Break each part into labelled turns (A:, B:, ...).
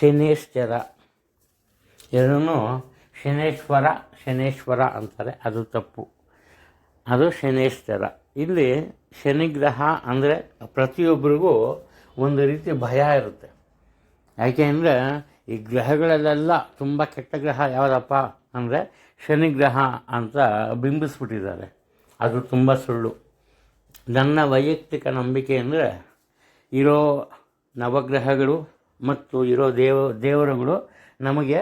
A: ಶನೇಶ್ಚರ. ಇದನ್ನು ಶನೇಶ್ವರ ಶನೇಶ್ವರ ಅಂತಾರೆ. ಅದು ತಪ್ಪು. ಅದು ಶನೇಶ್ಚರ. ಇಲ್ಲಿ ಶನಿಗ್ರಹ ಅಂದರೆ ಪ್ರತಿಯೊಬ್ಬರಿಗೂ ಒಂದು ರೀತಿ ಭಯ ಇರುತ್ತೆ. ಯಾಕೆ ಅಂದರೆ ಈ ಗ್ರಹಗಳಲ್ಲೆಲ್ಲ ತುಂಬ ಕೆಟ್ಟ ಗ್ರಹ ಯಾವುದಪ್ಪ ಅಂದರೆ ಶನಿಗ್ರಹ ಅಂತ ಬಿಂಬಿಸ್ಬಿಟ್ಟಿದ್ದಾರೆ. ಅದು ತುಂಬ ಸುಳ್ಳು. ನನ್ನ ವೈಯಕ್ತಿಕ ನಂಬಿಕೆ ಅಂದರೆ ಇರೋ ನವಗ್ರಹಗಳು ಮತ್ತು ಇರೋ ದೇವ, ದೇವರುಗಳು ನಮಗೆ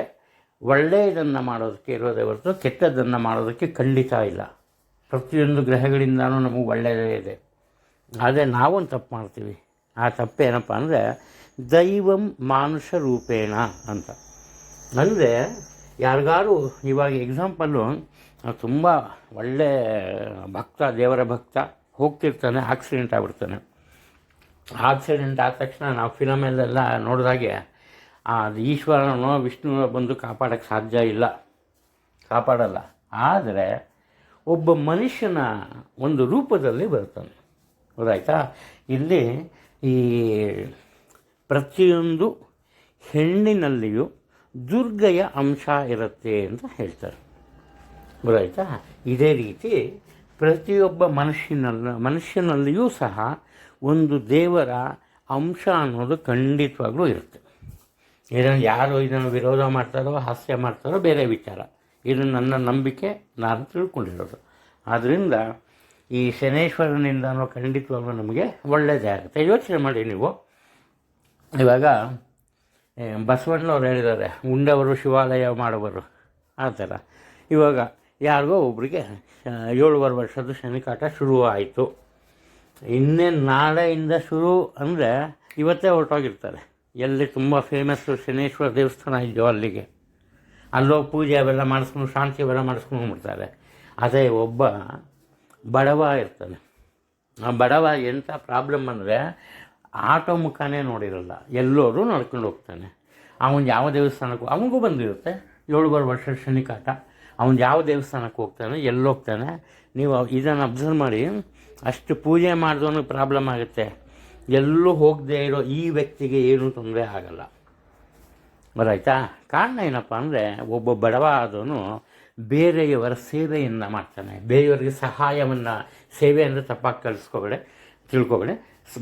A: ಒಳ್ಳೆಯದನ್ನು ಮಾಡೋದಕ್ಕೆ ಇರೋದೇ ಹೊರತು ಕೆಟ್ಟದ್ದನ್ನು ಮಾಡೋದಕ್ಕೆ ಖಂಡಿತ ಇಲ್ಲ. ಪ್ರತಿಯೊಂದು ಗ್ರಹಗಳಿಂದನೂ ನಮಗೆ ಒಳ್ಳೆಯದೇ ಇದೆ. ಆದರೆ ನಾವೊಂದು ತಪ್ಪು ಮಾಡ್ತೀವಿ. ಆ ತಪ್ಪೇನಪ್ಪ ಅಂದರೆ ದೈವಂ ಮಾನುಷ ರೂಪೇಣ ಅಂತ. ಅಂದರೆ ಯಾರಿಗಾರು ಇವಾಗ ಎಕ್ಸಾಂಪಲ್ಲು ತುಂಬ ಒಳ್ಳೆ ಭಕ್ತ, ದೇವರ ಭಕ್ತ ಹೋಗ್ತಿರ್ತಾನೆ ಆಕ್ಸಿಡೆಂಟ್ ಆಗ್ಬಿಡ್ತಾನೆ. ಆಕ್ಸಿಡೆಂಟ್ ಆದ ತಕ್ಷಣ ನಾವು ಫಿಲಮಲ್ಲೆಲ್ಲ ನೋಡಿದಾಗೆ ಅದು ಈಶ್ವರನೋ ವಿಷ್ಣುವೋ ಬಂದು ಕಾಪಾಡೋಕ್ಕೆ ಸಾಧ್ಯ ಇಲ್ಲ. ಕಾಪಾಡಲ್ಲ. ಆದರೆ ಒಬ್ಬ ಮನುಷ್ಯನ ಒಂದು ರೂಪದಲ್ಲಿ ಬರ್ತಾನೆ ಗೊತ್ತಾಯ್ತಾ? ಇಲ್ಲಿ ಈ ಪ್ರತಿಯೊಂದು ಹೆಣ್ಣಿನಲ್ಲಿಯೂ ದುರ್ಗೆಯ ಅಂಶ ಇರುತ್ತೆ ಅಂತ ಹೇಳ್ತಾರೆ. ಗೊತ್ತಾಯ್ತಾ? ಇದೇ ರೀತಿ ಪ್ರತಿಯೊಬ್ಬ ಮನುಷ್ಯನಲ್ಲ, ಮನುಷ್ಯನಲ್ಲಿಯೂ ಸಹ ಒಂದು ದೇವರ ಅಂಶ ಅನ್ನೋದು ಖಂಡಿತವಾಗ್ಲೂ ಇರುತ್ತೆ. ಇದನ್ನು ಯಾರು ಇದನ್ನು ವಿರೋಧ ಮಾಡ್ತಾರೋ, ಹಾಸ್ಯ ಮಾಡ್ತಾರೋ, ಬೇರೆ ವಿಚಾರ. ಇದು ನನ್ನ ನಂಬಿಕೆ, ನಾನು ತಿಳ್ಕೊಂಡಿರೋದು. ಆದ್ದರಿಂದ ಈ ಶನೇಶ್ವರನಿಂದನೂ ಖಂಡಿತವಾಗ್ಲೂ ನಮಗೆ ಒಳ್ಳೆಯದೇ ಆಗುತ್ತೆ. ಯೋಚನೆ ಮಾಡಿ ನೀವು. ಇವಾಗ ಬಸವಣ್ಣವ್ರು ಹೇಳಿದ್ದಾರೆ, ಉಂಡವರು ಶಿವಾಲಯ ಮಾಡುವರು. ಆ ಥರ. ಇವಾಗ ಯಾರಿಗೋ ಒಬ್ಬರಿಗೆ ಏಳುವರೆ ವರ್ಷದ ಶನಿಕಾಟ ಶುರು ಆಯಿತು ಇನ್ನೇನು ನಾಳೆಯಿಂದ ಶುರು ಅಂದರೆ ಇವತ್ತೇ ಹೊರಟೋಗಿರ್ತಾರೆ. ಎಲ್ಲಿ ತುಂಬ ಫೇಮಸ್ಸು ಶನೇಶ್ವರ ದೇವಸ್ಥಾನ ಇದೆಯೋ ಅಲ್ಲಿಗೆ. ಅಲ್ಲೋಗಿ ಪೂಜೆ ಅವೆಲ್ಲ ಮಾಡಿಸ್ಕೊಂಡು, ಶಾಂತಿ ಅವೆಲ್ಲ ಮಾಡಿಸ್ಕೊಂಡು ಹೋಗ್ಬಿಡ್ತಾರೆ. ಅದೇ ಒಬ್ಬ ಬಡವ ಇರ್ತಾನೆ. ಆ ಬಡವ ಎಂಥ ಪ್ರಾಬ್ಲಮ್ ಅಂದರೆ ಆಟೋ ಮುಖಾನೇ ನೋಡಿರಲ್ಲ. ಎಲ್ಲರೂ ನಡ್ಕೊಂಡು ಹೋಗ್ತಾನೆ. ಅವನು ಯಾವ ದೇವಸ್ಥಾನಕ್ಕೂ, ಅವನಿಗೂ ಬಂದಿರುತ್ತೆ. ಏಳುವರೆ ವರ್ಷ ಶನಿಕಾಟ. ಅವನು ಯಾವ ದೇವಸ್ಥಾನಕ್ಕೆ ಹೋಗ್ತಾನೆ ಎಲ್ಲಿ ಹೋಗ್ತಾನೆ ನೀವು ಇದನ್ನು ಅಬ್ಸರ್ವ್ ಮಾಡಿ. ಅಷ್ಟು ಪೂಜೆ ಮಾಡಿದವನು ಪ್ರಾಬ್ಲಮ್ ಆಗುತ್ತೆ. ಎಲ್ಲೂ ಹೋಗದೆ ಇರೋ ಈ ವ್ಯಕ್ತಿಗೆ ಏನೂ ತೊಂದರೆ ಆಗಲ್ಲ. ಬರಾಯ್ತಾ ಕಾರಣ ಏನಪ್ಪ ಅಂದರೆ, ಒಬ್ಬ ಬಡವ ಆದವನು ಬೇರೆಯವರ ಸೇವೆಯನ್ನು ಮಾಡ್ತಾನೆ. ಬೇರೆಯವರಿಗೆ ಸಹಾಯವನ್ನು, ಸೇವೆ ಅಂದರೆ ತಪ್ಪಾಗಿ ಕಳಿಸ್ಕೋಬೇಡ ತಿಳ್ಕೊಬೇಡ.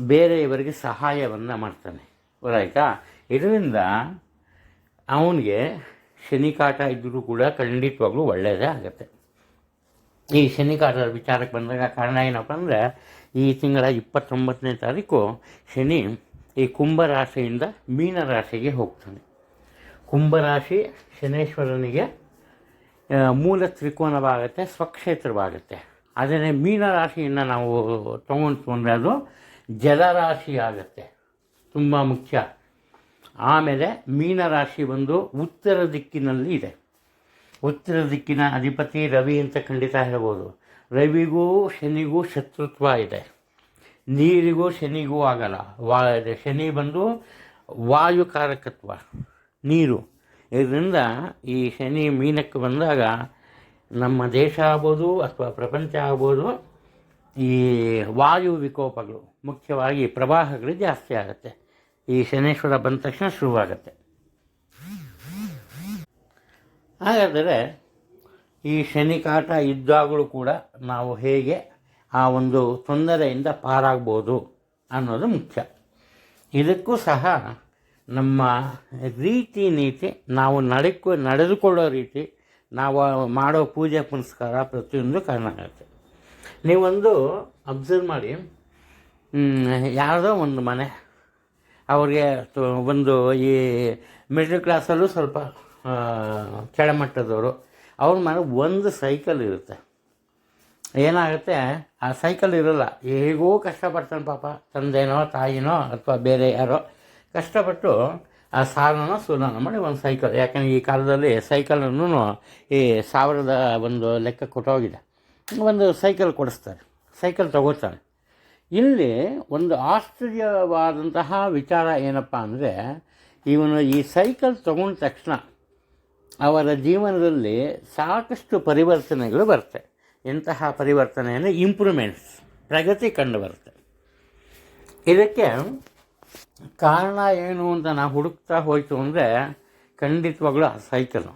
A: ಬೇರೆಯವರಿಗೆ ಸಹಾಯವನ್ನು ಮಾಡ್ತಾನೆ. ಬರಾಯ್ತಾ ಇದರಿಂದ ಅವನಿಗೆ ಶನಿಕಾಟ ಇದ್ದರೂ ಕೂಡ ಖಂಡಿತವಾಗ್ಲೂ ಒಳ್ಳೆಯದೇ ಆಗುತ್ತೆ. ಈ ಶನಿಕಾರರ ವಿಚಾರಕ್ಕೆ ಬಂದಾಗ ಕಾರಣ ಏನಪ್ಪ ಅಂದರೆ ಈ ತಿಂಗಳ ಇಪ್ಪತ್ತೊಂಬತ್ತನೇ ತಾರೀಕು ಶನಿ ಈ ಕುಂಭರಾಶಿಯಿಂದ ಮೀನರಾಶಿಗೆ ಹೋಗ್ತಾನೆ. ಕುಂಭರಾಶಿ ಶನೇಶ್ವರನಿಗೆ ಮೂಲ ತ್ರಿಕೋನವಾಗುತ್ತೆ, ಸ್ವಕ್ಷೇತ್ರವಾಗುತ್ತೆ. ಆದರೆ ಮೀನರಾಶಿಯನ್ನು ನಾವು ತೊಗೊಂಡು ಅದು ಜಲರಾಶಿ ಆಗುತ್ತೆ ತುಂಬ ಮುಖ್ಯ. ಆಮೇಲೆ ಮೀನರಾಶಿ ಬಂದು ಉತ್ತರ ದಿಕ್ಕಿನಲ್ಲಿ ಇದೆ. ಉತ್ತರ ದಿಕ್ಕಿನ ಅಧಿಪತಿ ರವಿ ಅಂತ ಖಂಡಿತ ಹೇಳ್ಬೋದು. ರವಿಗೂ ಶನಿಗೂ ಶತ್ರುತ್ವ ಇದೆ. ನೀರಿಗೂ ಶನಿಗೂ ಆಗಲ್ಲ. ವಾ ಶನಿ ಬಂದು ವಾಯುಕಾರಕತ್ವ ನೀರು. ಇದರಿಂದ ಈ ಶನಿ ಮೀನಕ್ಕೆ ಬಂದಾಗ ನಮ್ಮ ದೇಶ ಆಗ್ಬೋದು ಅಥವಾ ಪ್ರಪಂಚ ಆಗ್ಬೋದು, ಈ ವಾಯು ವಿಕೋಪಗಳು ಮುಖ್ಯವಾಗಿ ಪ್ರವಾಹಗಳು ಜಾಸ್ತಿ ಆಗುತ್ತೆ. ಈ ಶನೇಶ್ವರ ಬಂದ ತಕ್ಷಣ ಶುರುವಾಗುತ್ತೆ. ಹಾಗಾದರೆ ಈ ಶನಿಕಾಟ ಇದ್ದಾಗಲೂ ಕೂಡ ನಾವು ಹೇಗೆ ಆ ಒಂದು ತೊಂದರೆಯಿಂದ ಪಾರಾಗ್ಬೋದು ಅನ್ನೋದು ಮುಖ್ಯ. ಇದಕ್ಕೂ ಸಹ ನಮ್ಮ ರೀತಿ ನೀತಿ, ನಾವು ನಡೆಕೊ, ನಡೆದುಕೊಳ್ಳೋ ರೀತಿ, ನಾವು ಮಾಡೋ ಪೂಜೆ ಪುನಸ್ಕಾರ ಪ್ರತಿಯೊಂದು ಕಾರಣ ಆಗುತ್ತೆ. ನೀವೊಂದು ಅಬ್ಸರ್ವ್ ಮಾಡಿ ಯಾರದೋ ಒಂದು ಮನೆ, ಅವ್ರಿಗೆ ಒಂದು ಈ ಮಿಡ್ಲ್ ಕ್ಲಾಸಲ್ಲೂ ಸ್ವಲ್ಪ ಕೆಳಮಟ್ಟದವರು, ಅವ್ರ ಮನೆ ಒಂದು ಸೈಕಲ್ ಇರುತ್ತೆ. ಏನಾಗುತ್ತೆ? ಆ ಸೈಕಲ್ ಇರೋಲ್ಲ. ಹೇಗೋ ಕಷ್ಟಪಡ್ತಾನೆ ಪಾಪ, ತಂದೆನೋ, ತಾಯಿನೋ, ಅಥವಾ ಬೇರೆ ಯಾರೋ, ಕಷ್ಟಪಟ್ಟು ಆ ಸಾಲನ, ಸುಲನ ಮಾಡಿ ಒಂದು ಸೈಕಲ್ ಯಾಕಂದರೆ ಈ ಕಾಲದಲ್ಲಿ ಸೈಕಲನ್ನು ಈ ಸಾವಿರದ ಒಂದು ಲೆಕ್ಕ ಕೊಟ್ಟೋಗಿದೆ ಒಂದು ಸೈಕಲ್ ಕೊಡಿಸ್ತಾರೆ. ಸೈಕಲ್ ತಗೋತಾರೆ ಇಲ್ಲಿ ಒಂದು ಆಶ್ಚರ್ಯವಾದಂತಹ ವಿಚಾರ ಏನಪ್ಪ ಅಂದರೆ, ಇವನು ಈ ಸೈಕಲ್ ತಗೊಂಡ ತಕ್ಷಣ ಅವರ ಜೀವನದಲ್ಲಿ ಸಾಕಷ್ಟು ಪರಿವರ್ತನೆಗಳು ಬರುತ್ತೆ. ಎಂತಹ ಪರಿವರ್ತನೆ ಅಂದರೆ ಇಂಪ್ರೂವ್ಮೆಂಟ್ಸ್ ಪ್ರಗತಿ ಕಂಡು ಬರುತ್ತೆ. ಇದಕ್ಕೆ ಕಾರಣ ಏನು ಅಂತ ನಾವು ಹುಡುಕ್ತಾ ಹೋಯಿತು ಅಂದರೆ ಖಂಡಿತವಾಗ್ಲೂ ಆ ಸೈಕಲ್ಲು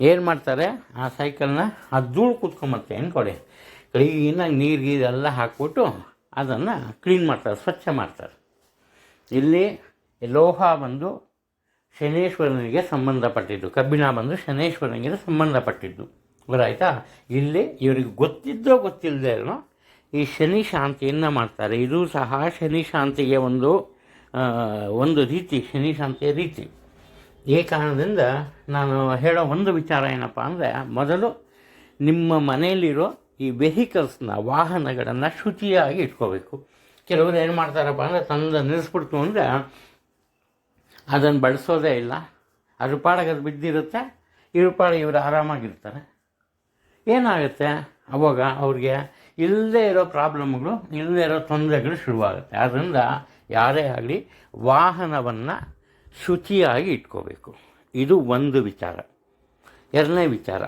A: ಏನು ಮಾಡ್ತಾರೆ? ಆ ಸೈಕಲ್ನ ಆ ಧೂಳು ಕೂತ್ಕೊಂಬತ್ತೆ ಅಂದ್ಕೊಡಿ ಕ್ಲೀನಾಗಿ ನೀರು ಗೀರೆಲ್ಲ ಹಾಕ್ಬಿಟ್ಟು ಅದನ್ನು ಕ್ಲೀನ್ ಮಾಡ್ತಾರೆ, ಸ್ವಚ್ಛ ಮಾಡ್ತಾರೆ. ಇಲ್ಲಿ ಲೋಹ ಬಂದು ಶನೇಶ್ವರನಿಗೆ ಸಂಬಂಧಪಟ್ಟಿದ್ದು. ಕಬ್ಬಿಣ ಬಂದು ಶನೇಶ್ವರನಿಗೆ ಸಂಬಂಧಪಟ್ಟಿದ್ದು. ಗೊತ್ತಾಯ್ತಾ ಇಲ್ಲಿ ಇವರಿಗೆ ಗೊತ್ತಿದ್ದೋ ಗೊತ್ತಿಲ್ಲದೇನೋ ಈ ಶನಿ ಶಾಂತಿಯನ್ನು ಮಾಡ್ತಾರೆ? ಇದು ಸಹ ಶನಿ ಶಾಂತಿಗೆ ಒಂದು ಒಂದು ರೀತಿ, ಶನಿ ಶಾಂತಿಯ ರೀತಿ. ಈ ಕಾರಣದಿಂದ ನಾನು ಹೇಳೋ ಒಂದು ವಿಚಾರ ಏನಪ್ಪ ಅಂದರೆ, ಮೊದಲು ನಿಮ್ಮ ಮನೆಯಲ್ಲಿರೋ ಈ ವೆಹಿಕಲ್ಸ್ನ ವಾಹನಗಳನ್ನು ಶುಚಿಯಾಗಿ ಇಟ್ಕೋಬೇಕು. ಕೆಲವರು ಏನು ಮಾಡ್ತಾರಪ್ಪ ಅಂದರೆ, ತಂದು ನಿಲ್ಲಿಸ್ಬಿಡ್ತು ಅಂದರೆ ಅದನ್ನು ಬಳಸೋದೇ ಇಲ್ಲ. ಅದ್ರ ಪಾಡಿಗೆ ಅದು ಬಿದ್ದಿರುತ್ತೆ. ಇವ್ರ ಪಾಡಿಗೆ ಇವರು ಆರಾಮಾಗಿರ್ತಾರೆ. ಏನಾಗುತ್ತೆ? ಅವಾಗ ಅವ್ರಿಗೆ ಇಲ್ಲದೇ ಇರೋ ಪ್ರಾಬ್ಲಮ್ಗಳು, ಇಲ್ಲದೇ ಇರೋ ತೊಂದರೆಗಳು ಶುರುವಾಗುತ್ತೆ. ಆದ್ದರಿಂದ ಯಾರೇ ಆಗಲಿ ವಾಹನವನ್ನು ಶುಚಿಯಾಗಿ ಇಟ್ಕೋಬೇಕು. ಇದು ಒಂದು ವಿಚಾರ. ಎರಡನೇ ವಿಚಾರ.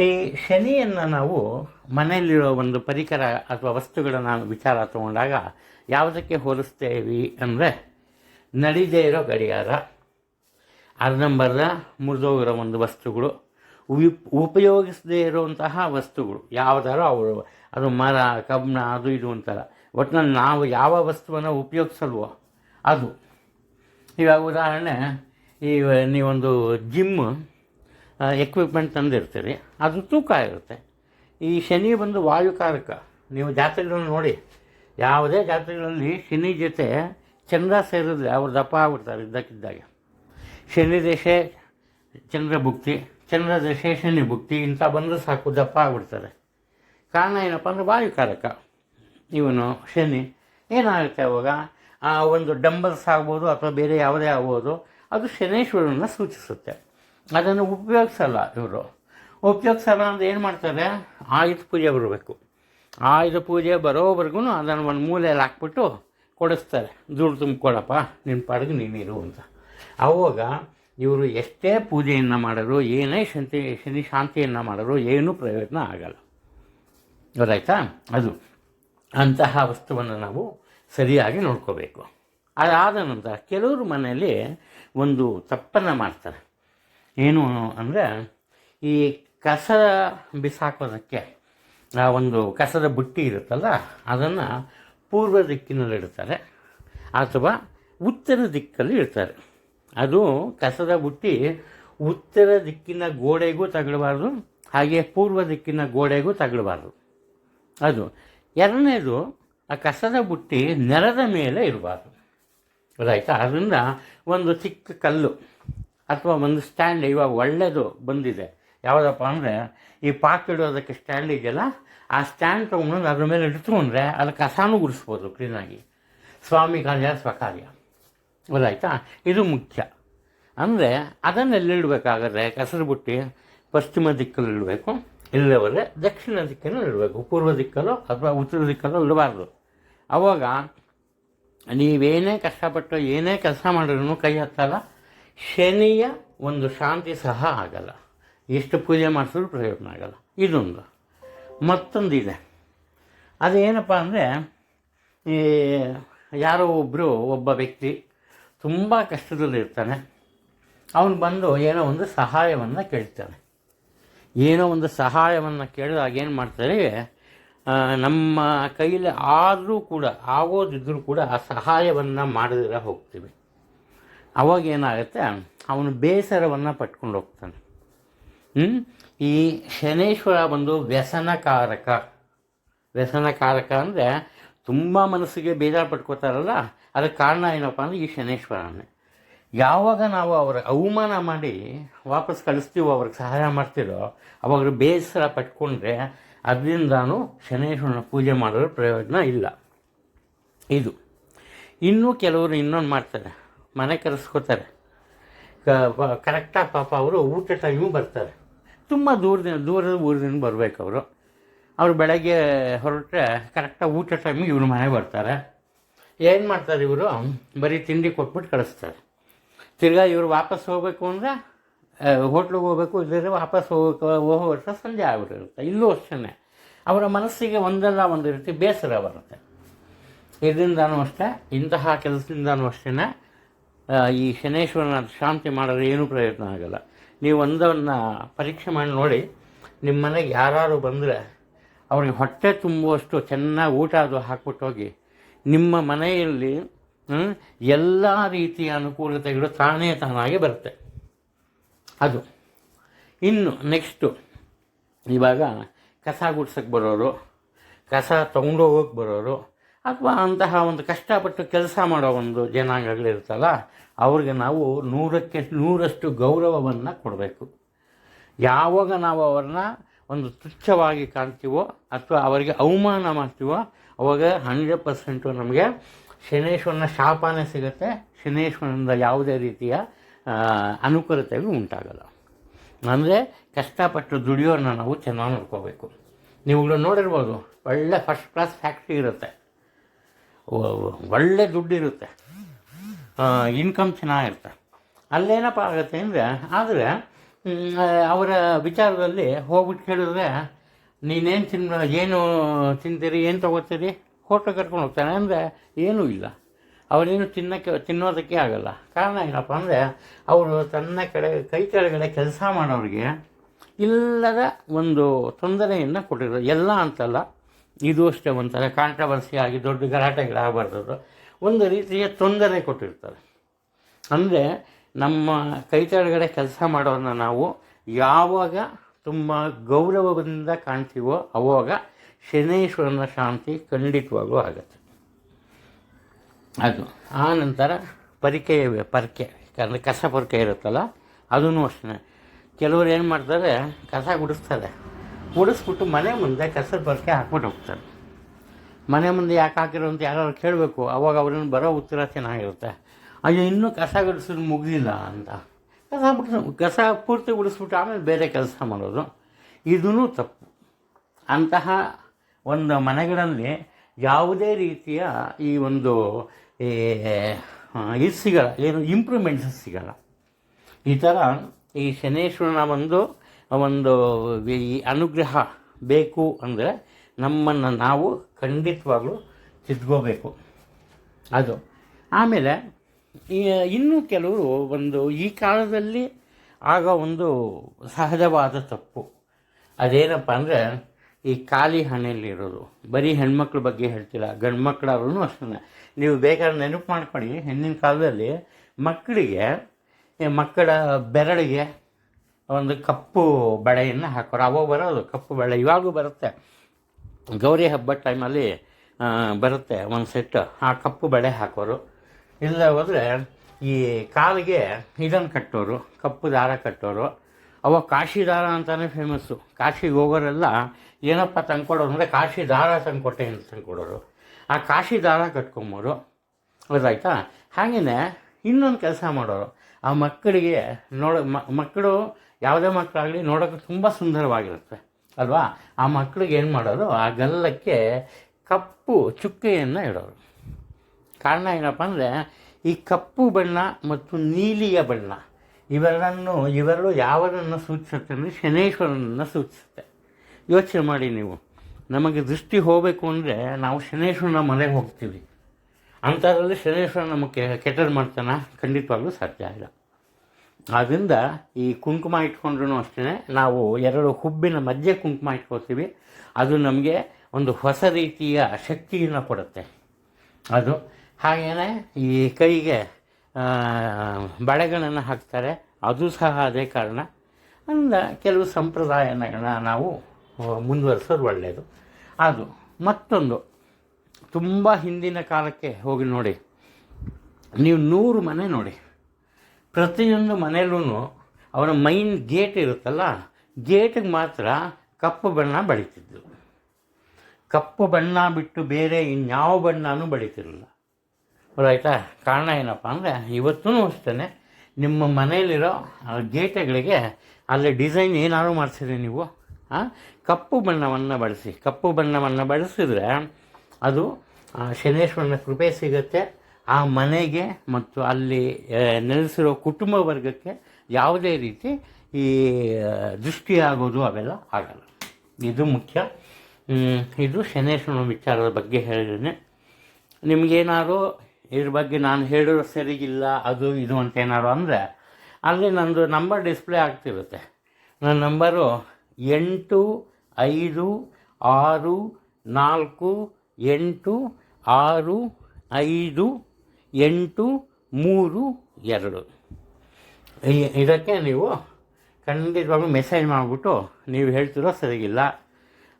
A: ಈ ಶನಿಯನ್ನು ನಾವು ಮನೆಯಲ್ಲಿರೋ ಒಂದು ಪರಿಕರ ಅಥವಾ ವಸ್ತುಗಳನ್ನ ವಿಚಾರ ತಗೊಂಡಾಗ ಯಾವುದಕ್ಕೆ ಹೋಲಿಸ್ತೇವೆ ಅಂದರೆ ನಡಿದೇ ಇರೋ ಗಡಿಯಾರ ಅರ್ಧಂಬರ್ಧ ಮುರಿದೋಗಿರೋ ಒಂದು ವಸ್ತುಗಳು. ಉಪ್ ಉಪಯೋಗಿಸದೇ ಇರುವಂತಹ ವಸ್ತುಗಳು. ಯಾವ್ದಾರು ಅವರು. ಅದು ಮರ, ಕಬ್ಬಣ, ಅದು ಇದು ಅಂತಾರೆ. ಒಟ್ಟಿನಲ್ಲಿ ನಾವು ಯಾವ ವಸ್ತುವನ್ನು ಉಪಯೋಗಿಸಲ್ವೋ ಅದು. ಇವಾಗ ಉದಾಹರಣೆ, ಈ ನೀವೊಂದು ಜಿಮ್ ಎಕ್ವಿಪ್ಮೆಂಟ್ ತಂದಿರ್ತೀರಿ. ಅದು ತೂಕ ಇರುತ್ತೆ. ಈ ಶನಿ ಬಂದು ವಾಯುಕಾರಕ ನೀವು ಜಾತ್ರೆಗಳನ್ನು ನೋಡಿ. ಯಾವುದೇ ಜಾತ್ರೆಗಳಲ್ಲಿ ಶನಿ ಜೊತೆ ಚಂದ್ರ ಸೇರಿದ್ರೆ ಅವ್ರು ದಪ್ಪ ಆಗ್ಬಿಡ್ತಾರೆ ಇದ್ದಕ್ಕಿದ್ದಾಗೆ. ಶನಿ ದೇಶ, ಚಂದ್ರ ಭುಕ್ತಿ, ಚಂದ್ರ ದೇಶ, ಶನಿ ಭುಕ್ತಿ, ಇಂಥ ಬಂದರೆ ಸಾಕು, ದಪ್ಪ ಆಗ್ಬಿಡ್ತಾರೆ. ಕಾರಣ ಏನಪ್ಪ ಅಂದರೆ ವಾಯುಕಾರಕ. ಇವನು, ಶನಿ, ಏನಾಗುತ್ತೆ ಅವಾಗ? ಆ ಒಂದು ಡಂಬಲ್ಸ್ ಆಗ್ಬೋದು ಅಥವಾ ಬೇರೆ ಯಾವುದೇ ಆಗ್ಬೋದು, ಅದು ಶನೇಶ್ವರನ ಸೂಚಿಸುತ್ತೆ. ಅದನ್ನು ಉಪಯೋಗಿಸಲ್ಲ ಇವರು. ಉಪಯೋಗಿಸಲ್ಲ ಅಂದರೆ ಏನು ಮಾಡ್ತಾರೆ? ಆಯುಧ ಪೂಜೆ ಬರಬೇಕು. ಆಯುಧ ಪೂಜೆ ಬರೋವರೆಗೂ ಅದನ್ನು ಒಂದು ಮೂಲೆಯಲ್ಲಿ ಹಾಕ್ಬಿಟ್ಟು ಕೊಡಿಸ್ತಾರೆ. ದುಡ್ಡು ತುಂಬಿಕೊಡಪ್ಪ ನಿನ್ನ ಪಾಡಿಗೆ ನೀನಿರು ಅಂತ. ಆವಾಗ ಇವರು ಎಷ್ಟೇ ಪೂಜೆಯನ್ನು ಮಾಡಿದ್ರು ಏನೇ ಶಾಂತಿ, ಶನಿ ಶಾಂತಿಯನ್ನು ಮಾಡಿದ್ರು ಏನೂ ಪ್ರಯೋಜನ ಆಗಲ್ಲ. ಗೊತ್ತಾಯ್ತಾ? ಅದು. ಅಂತಹ ವಸ್ತುವನ್ನು ನಾವು ಸರಿಯಾಗಿ ನೋಡ್ಕೋಬೇಕು. ಅದಾದ ನಂತರ ಕೆಲವರು ಮನೆಯಲ್ಲಿ ಒಂದು ತಪ್ಪನ್ನು ಮಾಡ್ತಾರೆ. ಏನು ಅಂದರೆ, ಈ ಕಸ ಬಿಸಾಕೋದಕ್ಕೆ, ಆ ಒಂದು ಕಸದ ಬುಟ್ಟಿ ಇರುತ್ತಲ್ಲ, ಅದನ್ನು ಪೂರ್ವ ದಿಕ್ಕಿನಲ್ಲಿ ಇಡ್ತಾರೆ ಅಥವಾ ಉತ್ತರ ದಿಕ್ಕಲ್ಲಿ ಇಡ್ತಾರೆ. ಅದು ಕಸದ ಬುಟ್ಟಿ ಉತ್ತರ ದಿಕ್ಕಿನ ಗೋಡೆಗೂ ತಗಲಬಾರ್ದು ಹಾಗೆ ಪೂರ್ವ ದಿಕ್ಕಿನ ಗೋಡೆಗೂ ತಗಲಬಾರ್ದು ಅದು ಎರಡನೇದು, ಆ ಕಸದ ಬುಟ್ಟಿ ನೆಲದ ಮೇಲೆ ಇರಬಾರ್ದು. ರೈತ ಅದರಿಂದ ಒಂದು ಚಿಕ್ಕ ಕಲ್ಲು ಅಥವಾ ಒಂದು ಸ್ಟ್ಯಾಂಡ್, ಇವಾಗ ಒಳ್ಳೆಯದು ಬಂದಿದೆ. ಯಾವುದಪ್ಪ ಅಂದರೆ ಈ ಪಾಕ್ ಇಡೋದಕ್ಕೆ ಸ್ಟ್ಯಾಂಡ್ ಇದೆಯಲ್ಲ? ಆ ಸ್ಟ್ಯಾಂಡ್ ತೊಗೊಂಡು ಅದ್ರ ಮೇಲೆ ಇಟ್ಕೊಂಡ್ರೆ ಅದು ಕಸಾನು ಗುಡಿಸ್ಬೋದು ಕ್ಲೀನಾಗಿ ಸ್ವಾಮಿ ಕಾರ್ಯ ಸ್ವಕಾರ್ಯ. ಗೊತ್ತಾಯ್ತಾ ಇದು ಮುಖ್ಯ. ಅಂದರೆ ಅದನ್ನೆಲ್ಲಿಡಬೇಕಾದ್ರೆ ಕಸರು ಬುಟ್ಟಿ ಪಶ್ಚಿಮ ದಿಕ್ಕಲ್ಲಿ ಇಡಬೇಕು. ಇಲ್ಲವರೆ ದಕ್ಷಿಣ ದಿಕ್ಕನ್ನು ಇಡಬೇಕು. ಪೂರ್ವ ದಿಕ್ಕಲ್ಲೋ ಅಥವಾ ಉತ್ತರ ದಿಕ್ಕಲ್ಲೋ ಇಡಬಾರ್ದು. ಆವಾಗ ನೀವೇನೇ ಕಷ್ಟಪಟ್ಟು, ಏನೇ ಕೆಲಸ ಮಾಡಿದ್ರು ಕೈ ಹತ್ತಲ್ಲ. ಶನಿಯ ಒಂದು ಶಾಂತಿ ಸಹ ಆಗಲ್ಲ. ಎಷ್ಟು ಪೂಜೆ ಮಾಡಿಸಿದ್ರು ಪ್ರಯೋಜನ ಆಗಲ್ಲ. ಇದೊಂದು. ಮತ್ತೊಂದಿದೆ. ಅದೇನಪ್ಪ ಅಂದರೆ, ಈ ಯಾರೋ ಒಬ್ಬರು ಒಬ್ಬ ವ್ಯಕ್ತಿ ತುಂಬ ಕಷ್ಟದಲ್ಲಿರ್ತಾನೆ ಅವನು ಬಂದು ಏನೋ ಒಂದು ಸಹಾಯವನ್ನು ಕೇಳ್ತಾನೆ. ಏನೋ ಒಂದು ಸಹಾಯವನ್ನು ಕೇಳಿದಾಗ ಏನು ಮಾಡ್ತಾರೆ ನಮ್ಮ ಕೈಲಿ ಆದರೂ ಕೂಡ, ಆಗೋದಿದ್ರೂ ಕೂಡ ಆ ಸಹಾಯವನ್ನು ಮಾಡದಿರ ಹೋಗ್ತೀವಿ. ಅವಾಗ ಏನಾಗುತ್ತೆ, ಅವನು ಬೇಸರವನ್ನು ಪಟ್ಕೊಂಡು ಹೋಗ್ತಾನೆ. ಹ್ಮ್? ಈ ಶನೇಶ್ವರ ಬಂದು ವ್ಯಸನಕಾರಕ. ವ್ಯಸನಕಾರಕ ಅಂದರೆ ತುಂಬ ಮನಸ್ಸಿಗೆ ಬೇಜಾರು ಪಟ್ಕೋತಾರಲ್ಲ, ಅದಕ್ಕೆ ಕಾರಣ ಏನಪ್ಪ ಅಂದರೆ ಈ ಶನೇಶ್ವರನೇ. ಯಾವಾಗ ನಾವು ಅವ್ರ ಅವಮಾನ ಮಾಡಿ ವಾಪಸ್ ಕಳಿಸ್ತೀವೋ, ಅವ್ರಿಗೆ ಸಹಾಯ ಮಾಡ್ತೀರೋ ಅವಾಗ ಬೇಸರ ಪಟ್ಕೊಂಡ್ರೆ ಅದರಿಂದಾನು ಶನೇಶ್ವರನ ಪೂಜೆ ಮಾಡೋದ್ರ ಪ್ರಯೋಜನ ಇಲ್ಲ. ಇದು. ಇನ್ನೂ ಕೆಲವರು ಇನ್ನೊಂದು ಮಾಡ್ತಾರೆ. ಮನೆ ಕರೆಸ್ಕೋತಾರೆ. ಕರೆಕ್ಟಾಗಿ ಪಾಪ ಅವರು ಊಟ ಟೈಮು ಬರ್ತಾರೆ. ತುಂಬ ದೂರದಿಂದ, ದೂರದ ಊರಿಂದ ಬರಬೇಕು ಅವರು. ಅವರು ಬೆಳಗ್ಗೆ ಹೊರಟ್ರೆ ಕರೆಕ್ಟಾಗಿ ಊಟ ಟೈಮಿಗೆ ಇವ್ರ ಮನೆಗೆ ಬರ್ತಾರೆ. ಏನು ಮಾಡ್ತಾರೆ ಇವರು? ಬರೀ ತಿಂಡಿ ಕೊಟ್ಬಿಟ್ಟು ಕಳಿಸ್ತಾರೆ. ತಿರ್ಗಾ ಇವರು ವಾಪಸ್ ಹೋಗಬೇಕು ಅಂದರೆ ಹೋಟ್ಲಿಗೆ ಹೋಗಬೇಕು ಇಲ್ಲದ್ರೆ ವಾಪಸ್ ಹೋಗಬೇಕು, ಹೋಗೋ ವರ್ಷ ಸಂಜೆ ಆಗಿಬಿಟ್ಟಿರುತ್ತೆ. ಇಲ್ಲೂ ಅಷ್ಟೇ ಅವರ ಮನಸ್ಸಿಗೆ ಒಂದಲ್ಲ ಒಂದು ರೀತಿ ಬೇಸರ ಬರುತ್ತೆ. ಇದರಿಂದನೂ ಅಷ್ಟೇ, ಇಂತಹ ಕೆಲಸದಿಂದನೂ ಅಷ್ಟೇ ಈ ಶನೇಶ್ವರನ ಶಾಂತಿ ಮಾಡೋದು ಏನೂ ಪ್ರಯತ್ನ ಆಗಲ್ಲ. ನೀವು ಒಂದನ್ನು ಪರೀಕ್ಷೆ ಮಾಡಿ ನೋಡಿ, ನಿಮ್ಮ ಮನೆಗೆ ಯಾರು ಬಂದರೆ ಅವ್ರಿಗೆ ಹೊಟ್ಟೆ ತುಂಬುವಷ್ಟು ಚೆನ್ನಾಗಿ ಊಟ ಅದು ಹಾಕ್ಬಿಟ್ಟು ಹೋಗಿ, ನಿಮ್ಮ ಮನೆಯಲ್ಲಿ ಎಲ್ಲ ರೀತಿಯ ಅನುಕೂಲತೆಗಳು ತಾನೇ ತಾನಾಗಿ ಬರುತ್ತೆ. ಅದು. ಇನ್ನು ನೆಕ್ಸ್ಟು ಇವಾಗ ಕಸ ಗುಡ್ಸಕ್ಕೆ ಬರೋರು, ಕಸ ತೊಗೊಂಡೋಗಕ್ಕೆ ಬರೋರು ಅಥವಾ ಅಂತಹ ಒಂದು ಕಷ್ಟಪಟ್ಟು ಕೆಲಸ ಮಾಡೋ ಒಂದು ಜನಾಂಗಗಳಿರ್ತಲ್ಲ ಅವ್ರಿಗೆ ನಾವು ನೂರಕ್ಕೆ ನೂರಷ್ಟು ಗೌರವವನ್ನು ಕೊಡಬೇಕು. ಯಾವಾಗ ನಾವು ಅವ್ರನ್ನ ಒಂದು ತುಚ್ಛವಾಗಿ ಕಾಣ್ತೀವೋ ಅಥವಾ ಅವರಿಗೆ ಅವಮಾನ ಮಾಡ್ತೀವೋ, ಅವಾಗ ಹಂಡ್ರೆಡ್ ಪರ್ಸೆಂಟು ನಮಗೆ ಶನೇಶ್ವರನ ಶಾಪನೇ ಸಿಗುತ್ತೆ. ಶನೇಶ್ವರನಿಂದ ಯಾವುದೇ ರೀತಿಯ ಅನುಕೂಲತೆಗಳು ಉಂಟಾಗಲ್ಲ. ಅಂದರೆ ಕಷ್ಟಪಟ್ಟು ದುಡಿಯೋರನ್ನ ನಾವು ಚೆನ್ನಾಗಿ ನೋಡ್ಕೋಬೇಕು. ನೀವುಗಳು ನೋಡಿರ್ಬೋದು, ಒಳ್ಳೆ ಫಸ್ಟ್ ಕ್ಲಾಸ್ ಫ್ಯಾಕ್ಟ್ರಿ ಇರುತ್ತೆ. ಒಳ್ಳೆ ದುಡ್ಡಿರುತ್ತೆ. ಇನ್ಕಮ್ ಚೆನ್ನಾಗಿರುತ್ತೆ. ಅಲ್ಲೇನಪ್ಪ ಆಗುತ್ತೆ ಅಂದರೆ, ಆದರೆ ಅವರ ವಿಚಾರದಲ್ಲಿ ಹೋಗ್ಬಿಟ್ಟು ಕೇಳಿದ್ರೆ, ನೀನೇನು ತಿನ್ನ ಏನು ತಿಂತೀರಿ, ಏನು ತೊಗೋತೀರಿ? ಹೋಟ್ಲ್ ಕರ್ಕೊಂಡು ಹೋಗ್ತಾನೆ. ಅಂದರೆ, ಏನೂ ಇಲ್ಲ. ಅವರೇನು ತಿನ್ನೋಕ್ಕೆ, ತಿನ್ನೋದಕ್ಕೆ ಆಗಲ್ಲ. ಕಾರಣ ಏನಪ್ಪ ಅಂದರೆ, ಅವರು ತನ್ನ ಕಡೆ, ಕೈ ಕೆಳಗಡೆ ಕೆಲಸ ಮಾಡೋರಿಗೆ ಇಲ್ಲದ ಒಂದು ತೊಂದರೆಯನ್ನು ಕೊಟ್ಟಿರೋದು. ಎಲ್ಲ ಅಂತಲ್ಲ ಇದು ಅಷ್ಟೇ ಒಂಥರ ಕಾಂಟ್ರವರ್ಸಿ ಆಗಿ ದೊಡ್ಡ ಗಲಾಟೆಗಳಾಗಬಾರ್ದು ಒಂದು ರೀತಿಯ ತೊಂದರೆ ಕೊಟ್ಟಿರ್ತಾರೆ. ಅಂದರೆ ನಮ್ಮ ಕೈ ಕೆಲಸ ಮಾಡೋರನ್ನ ನಾವು ಯಾವಾಗ ತುಂಬ ಗೌರವದಿಂದ ಕಾಣ್ತೀವೋ ಅವಾಗ ಶನೇಶ್ವರನ ಶಾಂತಿ ಖಂಡಿತವಾಗೂ ಆಗುತ್ತೆ. ಅದು. ಆ ನಂತರ ಪರಿಕೆ ಪರಕೆ, ಅಂದರೆ ಕಸ ಪೊರಕೆ ಇರುತ್ತಲ್ಲ ಅದೂ ಅಷ್ಟೇ. ಕೆಲವರು ಏನು ಮಾಡ್ತಾರೆ, ಕಸ ಗುಡಿಸ್ತಾರೆ. ಗುಡಿಸ್ಬಿಟ್ಟು ಮನೆ ಮುಂದೆ ಕಸ ಬರ್ಕೆ ಹಾಕ್ಬಿಟ್ಟು ಹೋಗ್ತಾರೆ. ಮನೆ ಮುಂದೆ ಯಾಕೆ ಹಾಕಿರೋ ಅಂತ ಯಾರು ಕೇಳಬೇಕು, ಅವಾಗ ಅವ್ರನ್ನ ಬರೋ ಉತ್ತರ ಚೆನ್ನಾಗಿರುತ್ತೆ. ಅಯ್ಯೋ, ಇನ್ನೂ ಕಸ ಗುಡಿಸೋದು ಮುಗಿದಿಲ್ಲ ಅಂತ. ಕಸ ಬಿಡಿಸ್, ಕಸ ಪೂರ್ತಿ ಗುಡಿಸ್ಬಿಟ್ಟು ಆಮೇಲೆ ಬೇರೆ ಕೆಲಸ ಮಾಡೋದು. ಇದೂ ತಪ್ಪು. ಅಂತಹ ಒಂದು ಮನೆಗಳಲ್ಲಿ ಯಾವುದೇ ರೀತಿಯ ಈ ಒಂದು ಇದು ಸಿಗಲ್ಲ, ಏನು ಇಂಪ್ರೂವ್ಮೆಂಟ್ಸ್ ಸಿಗಲ್ಲ. ಈ ಥರ ಈ ಶನೇಶ್ವರನ ಒಂದು ಒಂದು ಈ ಅನುಗ್ರಹ ಬೇಕು ಅಂದರೆ ನಮ್ಮನ್ನು ನಾವು ಖಂಡಿತವಾಗ್ಲೂ ತಿದ್ಕೋಬೇಕು. ಅದು. ಆಮೇಲೆ ಇನ್ನೂ ಕೆಲವರು ಒಂದು ಈ ಕಾಲದಲ್ಲಿ ಆಗ ಒಂದು ಸಹಜವಾದ ತಪ್ಪು. ಅದೇನಪ್ಪ ಅಂದರೆ, ಈ ಖಾಲಿ ಹಣೆಯಲ್ಲಿರೋದು ಬರೀ ಹೆಣ್ಮಕ್ಳ ಬಗ್ಗೆ ಹೇಳ್ತಿಲ್ಲ ಗಂಡು ಮಕ್ಕಳಾದ್ರೂ ಅಷ್ಟೇ. ನೀವು ಬೇಕಾದ್ರೆ ನೆನಪು ಮಾಡ್ಕೊಳ್ಳಿ, ಹಿಂದಿನ ಕಾಲದಲ್ಲಿ ಮಕ್ಕಳಿಗೆ, ಮಕ್ಕಳ ಬೆರಳಿಗೆ ಒಂದು ಕಪ್ಪು ಬಳೆಯನ್ನು ಹಾಕೋರು. ಅವಾಗ ಬರೋದು, ಕಪ್ಪು ಬಳೆ ಇವಾಗೂ ಬರುತ್ತೆ. ಗೌರಿ ಹಬ್ಬದ ಟೈಮಲ್ಲಿ ಬರುತ್ತೆ ಒಂದು ಸೆಟ್ ಆ ಕಪ್ಪು ಬಳೆ ಹಾಕೋರು. ಇಲ್ಲ ಹೋದರೆ ಈ ಕಾಲಿಗೆ ಇದನ್ನು ಕಟ್ಟೋರು, ಕಪ್ಪು ದಾರ ಕಟ್ಟೋರು. ಅವಾಗ ಕಾಶಿ ದಾರ ಅಂತಲೇ ಫೇಮಸ್ಸು ಕಾಶಿಗೆ ಹೋಗೋರೆಲ್ಲ ಏನಪ್ಪ ತಂದ್ಕೊಡೋರು ಅಂದರೆ ಕಾಶಿ ದಾರ ತಂದುಕೊಟ್ಟೆ ಅಂತ ತಂದ್ಕೊಡೋರು. ಆ ಕಾಶಿ ದಾರ ಕಟ್ಕೊಂಬೋರು. ಗೊತ್ತಾಯ್ತಾ ಹಾಗೆಯೇ ಇನ್ನೊಂದು ಕೆಲಸ ಮಾಡೋರು. ಆ ಮಕ್ಕಳಿಗೆ ನೋಡ ಮಕ್ಕಳು ಯಾವುದೇ ಮಕ್ಕಳಾಗಲಿ ನೋಡೋಕೆ ತುಂಬ ಸುಂದರವಾಗಿರುತ್ತೆ, ಅಲ್ವಾ? ಆ ಮಕ್ಕಳಿಗೆ ಏನು ಮಾಡೋರು ಆ ಗಲ್ಲಕ್ಕೆ ಕಪ್ಪು ಚುಕ್ಕೆಯನ್ನು ಇಡೋರು. ಕಾರಣ ಏನಪ್ಪ ಅಂದರೆ, ಈ ಕಪ್ಪು ಬಣ್ಣ ಮತ್ತು ನೀಲಿಯ ಬಣ್ಣ, ಇವೆರಡನ್ನು, ಇವೆರಡು ಯಾವುದನ್ನು ಸೂಚಿಸುತ್ತೆ ಅಂದರೆ ಶನೇಶ್ವರನನ್ನು ಸೂಚಿಸುತ್ತೆ. ಯೋಚನೆ ಮಾಡಿ ನೀವು. ನಮಗೆ ದೃಷ್ಟಿ ಹೋಗಬೇಕು ಅಂದರೆ ನಾವು ಶನೇಶ್ವರನ ಮನೆಗೆ ಹೋಗ್ತೀವಿ. ಅಂಥದ್ರಲ್ಲಿ ಶನೇಶ್ವರ ನಮಗೆ ಕೆಟ್ಟದ್ದು ಮಾಡ್ತಾನೆ? ಖಂಡಿತವಾಗ್ಲೂ ಸಾಧ್ಯ ಇಲ್ಲ. ಆದ್ದರಿಂದ ಈ ಕುಂಕುಮ ಇಟ್ಕೊಂಡ್ರೂ ಅಷ್ಟೇ ನಾವು ಎರಡು ಹುಬ್ಬಿನ ಮಧ್ಯೆ ಕುಂಕುಮ ಇಟ್ಕೋತೀವಿ. ಅದು ನಮಗೆ ಒಂದು ಹೊಸ ರೀತಿಯ ಶಕ್ತಿಯನ್ನು ಕೊಡುತ್ತೆ. ಅದು ಹಾಗೆಯೇ ಈ ಕೈಗೆ ಬಳೆಗಳನ್ನು ಹಾಕ್ತಾರೆ, ಅದು ಸಹ ಅದೇ ಕಾರಣ. ಅಂದ ಕೆಲವು ಸಂಪ್ರದಾಯಗಳನ್ನ ನಾವು ಮುಂದುವರಿಸೋದು ಒಳ್ಳೆಯದು ಅದು ಮತ್ತೊಂದು, ತುಂಬ ಹಿಂದಿನ ಕಾಲಕ್ಕೆ ಹೋಗಿ ನೋಡಿ. ನೀವು ನೂರು ಮನೆ ನೋಡಿ. ಪ್ರತಿಯೊಂದು ಮನೆಯಲ್ಲೂ ಅವರ ಮೈನ್ ಗೇಟ್ ಇರುತ್ತಲ್ಲ ಗೇಟಿಗೆ ಮಾತ್ರ ಕಪ್ಪು ಬಣ್ಣ ಬಳಿತಿದ್ದು ಕಪ್ಪು ಬಣ್ಣ ಬಿಟ್ಟು ಬೇರೆ ಇನ್ಯಾವ ಬಣ್ಣನೂ ಬಳಿತಿರಲಿಲ್ಲ. ಆಯಿತಾ? ಕಾರಣ ಏನಪ್ಪ ಅಂದರೆ ಇವತ್ತೂ ಅಷ್ಟೇ ನಿಮ್ಮ ಮನೆಯಲ್ಲಿರೋ ಗೇಟುಗಳಿಗೆ ಅಲ್ಲಿ ಡಿಸೈನ್ ಏನಾದ್ರು ಮಾಡಿಸಿರಿ ನೀವು? ಕಪ್ಪು ಬಣ್ಣವನ್ನು ಬಳಸಿ. ಕಪ್ಪು ಬಣ್ಣವನ್ನು ಬಳಸಿದ್ರೆ ಅದು ಶನೇಶ್ವರನ ಕೃಪೆ ಸಿಗುತ್ತೆ. ಆ ಮನೆಗೆ ಮತ್ತು ಅಲ್ಲಿ ನೆಲೆಸಿರೋ ಕುಟುಂಬ ವರ್ಗಕ್ಕೆ ಯಾವುದೇ ರೀತಿ ಈ ದೃಷ್ಟಿಯಾಗೋದು ಅವೆಲ್ಲ ಆಗಲ್ಲ. ಇದು ಮುಖ್ಯ. ಇದು ಶನೇಶ್ವರನ ವಿಚಾರದ ಬಗ್ಗೆ ಹೇಳಿದ್ದೇನೆ. ನಿಮಗೇನಾದ್ರು ಇದ್ರ ಬಗ್ಗೆ ನಾನು ಹೇಳಿರೋ ಸರಿಗಿಲ್ಲ ಅದು ಇದು ಅಂತ ಏನಾದ್ರು ಅಂದರೆ, ಅಲ್ಲಿ ನಂದು ನಂಬರ್ ಡಿಸ್ಪ್ಲೇ ಆಗ್ತಿರುತ್ತೆ. ನನ್ನ ನಂಬರು ಎಂಟು, ಐದು, ಆರು, ನಾಲ್ಕು, ಎಂಟು, ಆರು, ಐದು ಎಂಟು, ಮೂರು, ಎರಡು. ಇದಕ್ಕೆ ನೀವು ಖಂಡಿತವಾಗ್ಲೂ ಮೆಸೇಜ್ ಮಾಡಿಬಿಟ್ಟು ನೀವು ಹೇಳ್ತಿರೋ ಸರಿಗಿಲ್ಲ,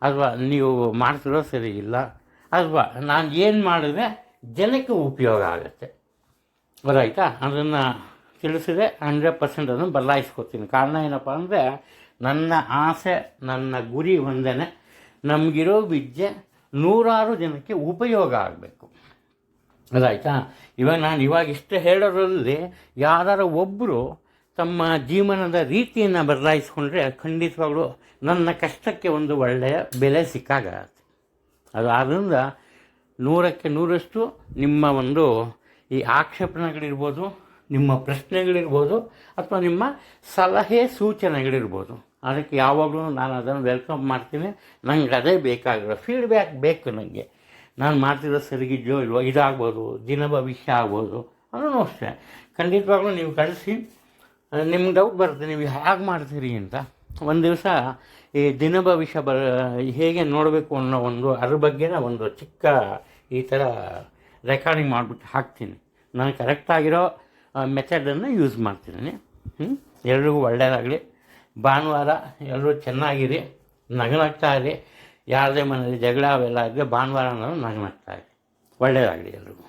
A: ಅಥವಾ ನೀವು ಮಾಡ್ತಿರೋ ಸರಿಗಿಲ್ಲ, ಅಥವಾ ನಾನು ಏನು ಮಾಡಿದ್ರೆ ಜನಕ್ಕೆ ಉಪಯೋಗ ಆಗುತ್ತೆ. ಗೊತ್ತಾಯ್ತಾ ಅದನ್ನು ತಿಳಿಸಿದೆ ಹಂಡ್ರೆಡ್ ಪರ್ಸೆಂಟ್ ಅದನ್ನು ಬದಲಾಯಿಸ್ಕೊತೀನಿ. ಕಾರಣ ಏನಪ್ಪ ಅಂದರೆ, ನನ್ನ ಆಸೆ, ನನ್ನ ಗುರಿ ಒಂದೇ ನಮಗಿರೋ ವಿದ್ಯೆ ನೂರಾರು ಜನಕ್ಕೆ ಉಪಯೋಗ ಆಗಬೇಕು. ಅದಾಯ್ತಾ? ಇವಾಗ ನಾನು ಇವಾಗ ಇಷ್ಟು ಹೇಳೋದ್ರಲ್ಲಿ ಯಾರು ಒಬ್ಬರು ತಮ್ಮ ಜೀವನದ ರೀತಿಯನ್ನು ಬದಲಾಯಿಸ್ಕೊಂಡ್ರೆ ಖಂಡಿತವಾಗ್ಲೂ ನನ್ನ ಕಷ್ಟಕ್ಕೆ ಒಂದು ಒಳ್ಳೆಯ ಬೆಲೆ ಸಿಕ್ಕಾಗತ್ತೆ. ಅದು ಆದ್ದರಿಂದ ನೂರಕ್ಕೆ ನೂರಷ್ಟು ನಿಮ್ಮ ಒಂದು ಈ ಆಕ್ಷೇಪಣೆಗಳಿರ್ಬೋದು, ನಿಮ್ಮ ಪ್ರಶ್ನೆಗಳಿರ್ಬೋದು, ಅಥವಾ ನಿಮ್ಮ ಸಲಹೆ ಸೂಚನೆಗಳಿರ್ಬೋದು. ಅದಕ್ಕೆ ಯಾವಾಗಲೂ ನಾನು ಅದನ್ನು ವೆಲ್ಕಮ್ ಮಾಡ್ತೀನಿ. ನನಗೆ ಅದೇ ಬೇಕಾಗಿರೋ ಫೀಡ್ಬ್ಯಾಕ್ ಬೇಕು ನನಗೆ ನಾನು ಮಾಡ್ತಿರೋ ಸರಿಗಿದೆಯೋ ಇಲ್ವೋ, ಇದಾಗ್ಬೋದು, ದಿನ ಭವಿಷ್ಯ ಆಗ್ಬೋದು, ಅದನ್ನು ಅಷ್ಟೇ. ಖಂಡಿತವಾಗ್ಲೂ ನೀವು ಕಳಿಸಿ. ನಿಮ್ಗೆ ಡೌಟ್ ಬರುತ್ತೆ, ನೀವು ಹೇಗೆ ಮಾಡ್ತೀರಿ ಅಂತ. ಒಂದು ದಿವಸ ಈ ದಿನ ಭವಿಷ್ಯ ಬರ, ಹೇಗೆ ನೋಡಬೇಕು ಅನ್ನೋ ಒಂದು ಅದ್ರ ಬಗ್ಗೆನ ಒಂದು ಚಿಕ್ಕ ಈ ಥರ ರೆಕಾರ್ಡಿಂಗ್ ಮಾಡಿಬಿಟ್ಟು ಹಾಕ್ತೀನಿ. ನಾನು ಕರೆಕ್ಟಾಗಿರೋ ಮೆಥಡನ್ನು ಯೂಸ್ ಮಾಡ್ತೀನಿ ಹ್ಞೂ ಎಲ್ರಿಗೂ ಒಳ್ಳೆಯದಾಗಲಿ ಭಾನುವಾರ ಎಲ್ಲರೂ ಚೆನ್ನಾಗಿರಿ, ನಗನಗ್ತಾ ಇರಿ. ಯಾರದೇ ಮನೇಲಿ ಜಗಳ ಅವೆಲ್ಲ ಇದ್ದರೆ ಭಾನುವಾರ ಅನ್ನೋದು ನಗನಗ್ತಾ ಮಾಡ್ತಾಯಿದ್ದೆ ಒಳ್ಳೆಯದಾಗಲಿ ಎಲ್ರಿಗೂ.